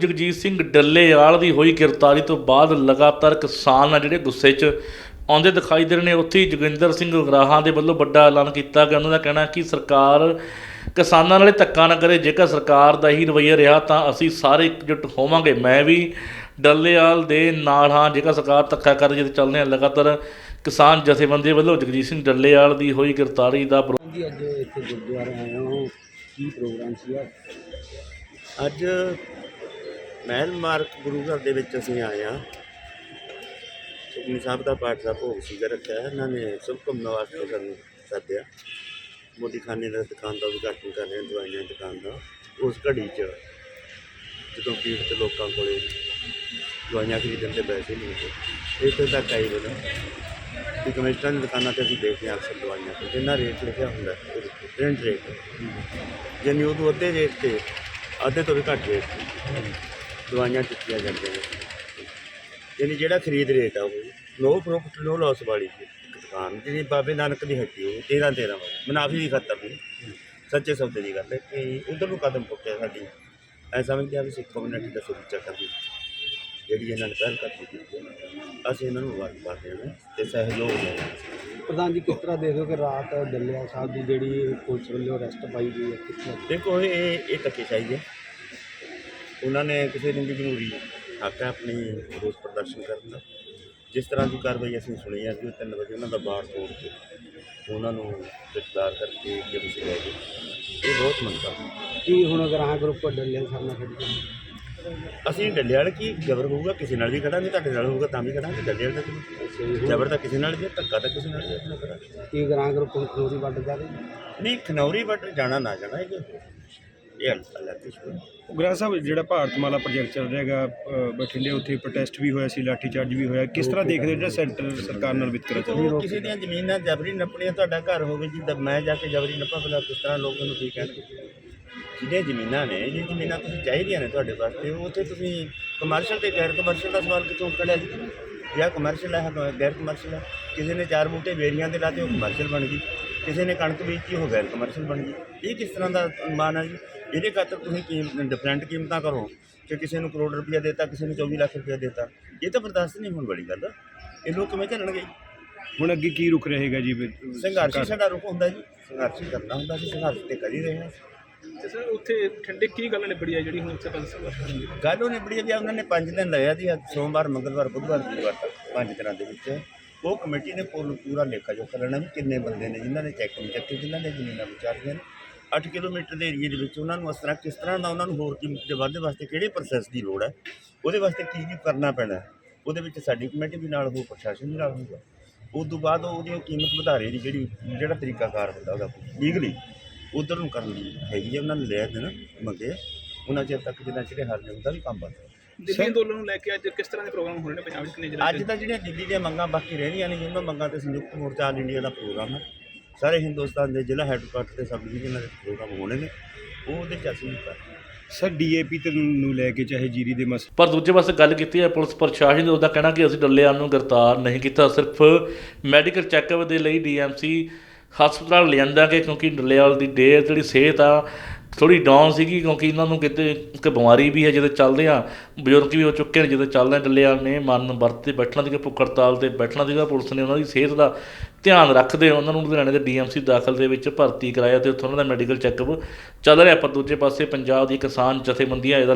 ਜਗਜੀਤ ਸਿੰਘ ਡੱਲੇਵਾਲ ਦੀ ਹੋਈ ਗ੍ਰਿਫਤਾਰੀ ਤੋਂ ਬਾਅਦ ਲਗਾਤਾਰ ਕਿਸਾਨ ਆ ਜਿਹੜੇ ਗੁੱਸੇ 'ਚ ਆਉਂਦੇ ਦਿਖਾਈ ਦੇ ਰਹੇ ਨੇ। ਉੱਥੇ ਹੀ ਜੋਗਿੰਦਰ ਸਿੰਘ ਉਗਰਾਹਾਂ ਦੇ ਵੱਲੋਂ ਵੱਡਾ ਐਲਾਨ ਕੀਤਾ ਗਿਆ। ਉਹਨਾਂ ਦਾ ਕਹਿਣਾ ਕਿ ਸਰਕਾਰ ਕਿਸਾਨਾਂ ਨਾਲੇ ਧੱਕਾ ਨਾ ਕਰੇ। ਜੇਕਰ ਸਰਕਾਰ ਦਾ ਹੀ ਰਵੱਈਆ ਰਿਹਾ ਤਾਂ ਅਸੀਂ ਸਾਰੇ ਇਕਜੁੱਟ ਹੋਵਾਂਗੇ। ਮੈਂ ਵੀ ਡੱਲੇਵਾਲ ਦੇ ਨਾਲ ਹਾਂ। ਜੇਕਰ ਸਰਕਾਰ ਧੱਕਾ ਕਰ ਤਾਂ ਚੱਲਦੇ ਹਾਂ। ਲਗਾਤਾਰ ਕਿਸਾਨ ਜਥੇਬੰਦੀ ਵੱਲੋਂ ਜਗਜੀਤ ਸਿੰਘ ਡੱਲੇਵਾਲ ਦੀ ਹੋਈ ਗ੍ਰਿਫਤਾਰੀ ਦਾ ਅੱਜ ਇੱਥੇ ਗੁਰਦੁਆਰੇ ਆਏ ਹਾਂ। ਕੀ ਪ੍ਰੋਗਰਾਮ ਸੀਗਾ? ਅੱਜ ਮਹਿਲ ਮਾਰਕ ਗੁਰੂ ਘਰ ਦੇ ਵਿੱਚ ਅਸੀਂ ਆਏ ਹਾਂ। ਸੁਖਮਨੀ ਸਾਹਿਬ ਦਾ ਪਾਠ ਦਾ ਭੋਗ ਸੀਗਾ, ਰੱਖਿਆ ਹੈ। ਇਹਨਾਂ ਨੇ ਸਭ ਘੁੰਮਣ ਵਾਸਤੇ ਸਾਨੂੰ ਸੱਦਿਆ। ਮੋਦੀ ਖਾਨੇ ਦਾ ਦੁਕਾਨ ਦਾ ਉਦਘਾਟਨ ਕਰ ਰਹੇ ਦਵਾਈਆਂ ਦੀ ਦੁਕਾਨ ਦਾ। ਉਸ ਘੜੀ 'ਚ ਜਦੋਂ ਪੀੜਤ ਲੋਕਾਂ ਕੋਲੇ ਦਵਾਈਆਂ ਖਰੀਦਣ ਦੇ ਪੈਸੇ ਨਹੀਂ ਹੁੰਦੇ ਇੱਥੇ ਤੱਕ ਆਈ ਬਣਾ ਕਿ ਕਮਿਸ਼ਨਾਂ ਦੀ ਦੁਕਾਨਾਂ ਤੇ ਅਸੀਂ ਦੇਖਦੇ ਹਾਂ ਅਕਸਰ ਦਵਾਈਆਂ ਤੇ, ਜਿੰਨਾ ਰੇਟ ਲਿਖਿਆ ਹੁੰਦਾ ਪ੍ਰਿੰਟ ਰੇਟ ਯਾਨੀ ਉਦੋਂ ਅੱਧੇ ਰੇਟ ਤੇ, ਅੱਧੇ ਤੋਂ ਵੀ ਘੱਟ ਰੇਟ ਤੇ। ਦਵਾਈਆਂ ਦਿੱਤੀਆਂ ਜਾਂਦੀਆਂ ਨੇ। ਯਾਨੀ ਜਿਹੜਾ ਖਰੀਦ ਰੇਟ ਆ ਉਹ ਨੋ ਪ੍ਰੋਫਿਟ ਨੋ ਲਾਸ ਵਾਲੀ ਇੱਕ ਦੁਕਾਨ ਜਿਹੜੀ ਬਾਬੇ ਨਾਨਕ ਦੀ ਹੱਟੀ ਉਹ 13 13 ਵਾਲੀ ਮੁਨਾਫੀ ਦੀ ਖਾਤਰ ਨਹੀਂ। ਸੱਚੇ ਸੌਦੇ ਦੀ ਗੱਲ ਹੈ ਕਿ ਉਧਰ ਨੂੰ ਕਦਮ ਪੁੱਟਿਆ ਸਾਡੀ। ਐ ਸਮਝਦੇ ਆ ਵੀ ਸਿੱਖ ਕਮਿਊਨਿਟੀ ਦਾ ਸੁਰੱਖਿਆ ਕਰਨੀ ਜਿਹੜੀ ਇਹਨਾਂ ਨੇ ਪਹਿਲ ਕਰ ਦਿੱਤੀ ਅਸੀਂ ਇਹਨਾਂ ਨੂੰ ਵਾਰ ਕਰਦੇ ਹਾਂ ਤੇ ਸਹਿਯੋਗ ਦੇ ਪ੍ਰਧਾਨ ਜੀ ਕਿਸ ਤਰ੍ਹਾਂ ਦੇਖਦੇ ਹੋ ਕਿ ਰਾਤ ਡੱਲਿਆ ਸਾਹਿਬ ਦੀ ਜਿਹੜੀ ਪੁਲਿਸ ਵੱਲੋਂ ਅਰੈਸਟ ਪਾਈ ਗਈ ਹੈ ਦੇਖੋ ਇਹ ਇਹ ਧੱਕੇਸ਼ਾਹੀ ਹੈ। ਉਹਨਾਂ ਨੇ ਕਿਸੇ ਨੂੰ ਵੀ ਜ਼ਰੂਰੀ ਹੱਕ ਹੈ ਆਪਣੀ ਰੋਸ ਪ੍ਰਦਰਸ਼ਨ ਕਰਨ ਦਾ ਜਿਸ ਤਰ੍ਹਾਂ ਦੀ ਕਾਰਵਾਈ ਅਸੀਂ ਸੁਣੀ ਹੈ ਕਿ ਉਹ ਤਿੰਨ ਵਜੇ ਉਹਨਾਂ ਦਾ ਬਾੜ ਤੋੜ ਕੇ ਉਹਨਾਂ ਨੂੰ ਗ੍ਰਿਫਤਾਰ ਕਰਕੇ ਜੇ ਤੁਸੀਂ ਲੈ ਗਏ। ਇਹ ਬਹੁਤ ਮੰਦਾ ਕੀ ਹੁਣ ਅਗਰ ਆਹ ਗਰੁੱਪ ਡੱਲਿਆ ਸਾਹਿਬ ਨਾਲ ਖੜੀ ਅਸੀਂ ਡੱਲੇ ਵਾਲੇ ਕੀ ਜ਼ਬਰ ਹੋਊਗਾ? ਕਿਸੇ ਨਾਲ ਵੀ ਖੜਾਂਗੇ ਤੁਹਾਡੇ ਨਾਲ ਹੋਊਗਾ ਤਾਂ ਵੀ ਖੜਾਂਗੇ ਡੱਲੇ ਵਾਲੇ ਤਾਂ ਜ਼ਬਰ ਤਾਂ ਕਿਸੇ ਨਾਲ ਵੀ ਹੈ, ਧੱਕਾ ਤਾਂ ਕਿਸੇ ਨਾਲ ਵੀ। ਆਪਣਾ ਕਰਾਂਗੇ ਕੀ ਅਗਰ ਆਹ ਗਰੁੱਪ ਖਨੋਰੀ ਵੱਢ ਜਾ ਰਹੀ? ਨਹੀਂ ਖਨੌਰੀ ਵੱਟ ਜਾਣਾ ਨਾ ਜਾਣਾ ਇਹ ਇਹ ਕਿਸ਼ੋਰ ਉਗਰਾ ਸਾਹਿਬ ਜਿਹੜਾ ਭਾਰਤਮਾਲਾ ਪ੍ਰੋਜੈਕਟ ਚੱਲ ਰਿਹਾ ਹੈਗਾ ਅ, ਬਠਿੰਡੇ ਉੱਥੇ ਪ੍ਰੋਟੈਸਟ ਵੀ ਹੋਇਆ ਸੀ ਲਾਠੀਚਾਰਜ ਵੀ ਹੋਇਆ। ਕਿਸ ਤਰ੍ਹਾਂ ਦੇਖਦੇ ਹੋ ਜਿਹੜਾ ਸੈਂਟਰ ਸਰਕਾਰ ਨਾਲ ਵਿਤਕਰਾ ਚੱਲ ਰਿਹਾ? ਉਹ ਕਿਸੇ ਦੀਆਂ ਜ਼ਮੀਨਾਂ ਜਬਰੀ ਨੱਪਣੀਆਂ ਤੁਹਾਡਾ ਘਰ ਹੋਵੇ ਜੀ ਤਾਂ ਮੈਂ ਜਾ ਕੇ ਜਬਰੀ ਨੱਪਾਂ ਭਲਾ ਕਿਸ ਤਰ੍ਹਾਂ ਲੋਕ ਮੈਨੂੰ ਠੀਕ ਕਹਿਣਗੇ? ਜਿਹਦੇ ਜ਼ਮੀਨਾਂ ਨੇ? ਜੇ ਜ਼ਮੀਨਾਂ ਤੁਸੀਂ ਚਾਹੀਦੀਆਂ ਨੇ ਤੁਹਾਡੇ ਵਾਸਤੇ ਉਹ ਉੱਥੇ ਤੁਸੀਂ ਕਮਰਸ਼ੀਅਲ ਤੇ ਗੈਰ ਕਮਰਸ਼ੀਅਲ ਦਾ ਸਵਾਲ ਕਿੱਥੋਂ ਕੱਢਿਆ ਜੀ? ਜਾਂ ਕਮਰਸ਼ੀਅਲ ਹੈ ਤਾਂ ਗੈਰ ਕਮਰਸ਼ੀਅਲ ਹੈ। ਕਿਸੇ ਨੇ ਚਾਰ ਬੂਟੇ ਬੇਰੀਆਂ ਦੇ ਲਾਤੇ ਉਹ ਕਮਰਸ਼ੀਅਲ ਬਣ ਗਈ। ਕਿਸੇ ਨੇ ਕਣਕ ਬੀਜੀ ਉਹ ਗੈਰ ਕਮਰਸ਼ੀਅਲ ਬਣ ਗਈ। ਇਹ ਕਿਸ ਤਰ੍ਹਾਂ ਦਾ ਮਾਨ ਹੈ ਜੀ? ਇਹਦੇ ਖਾਤਰ ਤੁਸੀਂ ਕੀਮ ਡਿਫਰੈਂਟ ਕੀਮਤਾਂ ਕਰੋ ਕਿ ਕਿਸੇ ਨੂੰ ਕਰੋੜ ਰੁਪਇਆ ਦੇਤਾ ਕਿਸੇ ਨੂੰ 24 ਲੱਖ ਰੁਪਇਆ ਦੇਤਾ। ਇਹ ਤਾਂ ਬਰਦਾਸ਼ਤ ਨਹੀਂ ਹੋਣ ਵਾਲੀ ਗੱਲ। ਇਹ ਲੋਕ ਕਿਵੇਂ ਚੱਲਣਗੇ ਹੁਣ ਅੱਗੇ ਕੀ ਰੁਖ ਰਹੇਗਾ ਜੀ? ਸੰਘਰਸ਼ ਸਾਡਾ ਰੁਖ ਹੁੰਦਾ ਜੀ। ਸੰਘਰਸ਼ ਕਰਨਾ ਹੁੰਦਾ ਸੀ ਸੰਘਰਸ਼ ਤੇ ਕਰ ਹੀ ਰਹੇ ਹਾਂ। ਤੇ ਸਰ ਉੱਥੇ ਠੰਡੇ ਕੀ ਗੱਲ ਨਿਬੜੀ ਆ ਜਿਹੜੀ ਹੁਣ ਉੱਥੇ ਸੰਘਰਸ਼ ਹੈ ਗੱਲ ਉਹ ਨਿਬੜੀ ਵੀ ਉਹਨਾਂ ਨੇ 5 ਦਿਨ ਆ ਜੀ ਅੱਜ ਸੋਮਵਾਰ ਮੰਗਲਵਾਰ ਬੁੱਧਵਾਰ ਵੀਰਵਾਰ ਤੱਕ ਪੰਜ ਦਿਨਾਂ ਦੇ ਵਿੱਚ। ਉਹ ਕਮੇਟੀ ਨੇ ਪੂਰ- ਪੂਰਾ ਲੇਖਾ ਜੋਖਾ ਲੈਣਾ ਵੀ ਕਿੰਨੇ ਬੰਦੇ ਨੇ ਜਿਨ੍ਹਾਂ ਨੇ ਚੈੱਕ ਨਹੀਂ ਚੱਕੇ ਜਿਨ੍ਹਾਂ ਨੇ ਜ਼ਮੀਨਾਂ ਵਿਚਾਰੀਆਂ ਨੇ। 8 ਕਿਲੋਮੀਟਰ ਦੇ ਏਰੀਏ ਦੇ ਵਿੱਚ ਉਹਨਾਂ ਨੂੰ ਇਸ ਤਰ੍ਹਾਂ ਕਿਸ ਤਰ੍ਹਾਂ ਦਾ ਉਹਨਾਂ ਨੂੰ ਹੋਰ ਕੀਮਤ ਦੇ ਵਾਧੇ ਵਾਸਤੇ ਕਿਹੜੇ ਪ੍ਰੋਸੈਸ ਦੀ ਲੋੜ ਹੈ ਉਹਦੇ ਵਾਸਤੇ ਕੀ ਕੀ ਕਰਨਾ ਪੈਣਾ ਹੈ। ਉਹਦੇ ਵਿੱਚ ਸਾਡੀ ਕਮੇਟੀ ਵੀ ਨਾਲ ਹੋਊ ਪ੍ਰਸ਼ਾਸਨ ਵੀ ਨਾਲ ਹੋਊਗਾ ਉਸ ਤੋਂ ਬਾਅਦ ਉਹਦੀ ਕੀਮਤ ਵਧਾਰੇ ਦੀ ਜਿਹੜੀ ਜਿਹੜਾ ਤਰੀਕਾਕਾਰ ਹੁੰਦਾ ਉਹਦਾ ਲੀਗਲੀ ਉਧਰ ਨੂੰ ਕਰਨ ਦੀ ਹੈਗੀ ਹੈ ਉਹਨਾਂ ਨੇ ਲਿਆ ਦੇਣਾ ਮੰਗੇ। ਉਹਨਾਂ ਚਿਰ ਤੱਕ ਜਿੰਨਾ ਚਿਰ ਹੱਲ ਨਹੀਂ ਹੁੰਦਾ ਵੀ ਕੰਮ ਬੰਦ ਦਿੱਲੀ ਅੰਦੋਲਨ ਨੂੰ ਲੈ ਕੇ ਅੱਜ ਕਿਸ ਤਰ੍ਹਾਂ ਦੇ ਪ੍ਰੋਗਰਾਮ ਹੋਣੇ ਨੇ ਪੰਜਾਬ ਵਿੱਚ ਕਿੰਨੇ ਅੱਜ ਤਾਂ ਜਿਹੜੀਆਂ ਦਿੱਲੀ ਦੀਆਂ ਮੰਗਾਂ ਬਾਕੀ ਰਹਿੰਦੀਆਂ ਨੇ ਉਹਨਾਂ ਮੰਗਾਂ ਤੇ ਸੰਯੁਕਤ ਮੋਰਚਾ ਆਲ ਇੰਡੀਆ ਦਾ ਪ੍ਰੋਗਰਾਮ ਹੈ ਸਾਰੇ ਹਿੰਦੁਸਤਾਨ ਦੇ ਜ਼ਿਲ੍ਹਾ ਹੈੱਡਕੁਆਟਰ ਤੇ ਸਬ ਡਿਵੀਜ਼ਨਾਂ ਦੇ ਪ੍ਰੋਗਰਾਮ ਹੋਣੇ ਨੇ ਉਹ ਉਹਦੇ ਚ ਅਸੀਂ ਕਰ ਸਰ ਡੀਏਪੀ ਤੇ ਨੂੰ ਲੈ ਕੇ ਚਾਹੇ ਜੀਰੀ ਦੇ ਮਸ ਪਰ ਦੂਜੇ ਪਾਸੇ ਗੱਲ ਕੀਤੀ ਹੈ ਪੁਲਿਸ ਪ੍ਰਸ਼ਾਸਨ ਦਾ ਉਹਦਾ ਕਹਿਣਾ ਕਿ ਅਸੀਂ ਡੱਲੇਆਲ ਨੂੰ ਗ੍ਰਿਫਤਾਰ ਨਹੀਂ ਕੀਤਾ ਸਿਰਫ ਮੈਡੀਕਲ ਚੈੱਕਅਪ ਦੇ ਲਈ ਡੀਐਮਸੀ ਹਸਪਤਾਲ ਲਿਆਂਦਾਂਗੇ ਕਿਉਂਕਿ ਡੱਲੇਆਲ ਦੀ ਡੇ ਜਿਹੜੀ ਸਿਹਤ ਆ ਥੋੜੀ ਡਾਊਨ ਸੀਗੀ ਕਿਉਂਕਿ ਇਹਨਾਂ ਨੂੰ ਕਿਤੇ ਇੱਕ ਬਿਮਾਰੀ ਵੀ ਹੈ ਜਦੋਂ ਚੱਲਦੇ ਆ, ਬਜ਼ੁਰਗ ਵੀ ਹੋ ਚੁੱਕੇ ਨੇ ਜਦੋਂ ਚੱਲਦੇ ਡੱਲਿਆਂ ਨੇ ਮਨ ਵਰਤ ਤੇ ਬੈਠਣਾ ਸੀਗਾ, ਭੁੱਖ ਹੜਤਾਲ ਤੇ ਬੈਠਣਾ ਸੀਗਾ, ਪੁਲਿਸ ਨੇ ਉਹਨਾਂ ਦੀ ਸਿਹਤ ਦਾ ਧਿਆਨ ਰੱਖਦੇ ਉਹਨਾਂ ਨੂੰ ਲੁਧਿਆਣੇ ਦੇ ਡੀਐਮਸੀ ਦਾਖਲ ਦੇ ਵਿੱਚ ਭਰਤੀ ਕਰਾਇਆ ਤੇ ਉੱਥੋਂ ਉਹਨਾਂ ਦਾ ਮੈਡੀਕਲ ਚੈੱਕਅਪ ਚੱਲ ਰਿਹਾ, ਪਰ ਦੂਜੇ ਪਾਸੇ ਪੰਜਾਬ ਦੀ ਕਿਸਾਨ ਜਥੇਬੰਦੀਆਂ ਇਹਦਾ